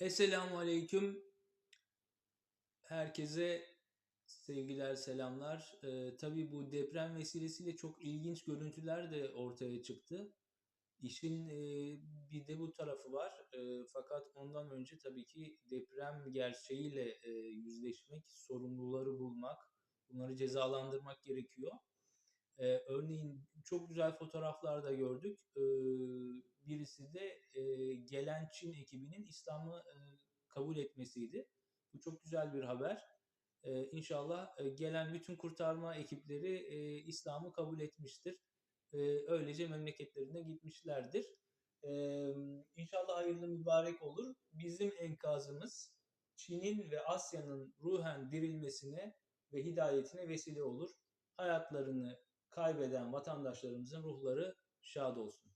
Esselamu Aleyküm. Herkese sevgiler, selamlar. Ee, tabii bu deprem vesilesiyle çok ilginç görüntüler de ortaya çıktı. İşin e, bir de bu tarafı var. E, fakat ondan önce tabii ki deprem gerçeğiyle e, yüzleşmek, sorumluları bulmak, bunları cezalandırmak gerekiyor. E, örneğin çok güzel fotoğraflar da gördük. E, birisi de gelen Çin ekibinin İslam'ı e, kabul etmesiydi. Bu çok güzel bir haber. E, inşallah e, gelen bütün kurtarma ekipleri e, İslam'ı kabul etmiştir. E, öylece memleketlerine gitmişlerdir. E, inşallah hayırlı mübarek olur. Bizim enkazımız Çin'in ve Asya'nın ruhen dirilmesine ve hidayetine vesile olur. Hayatlarını kaybeden vatandaşlarımızın ruhları şad olsun.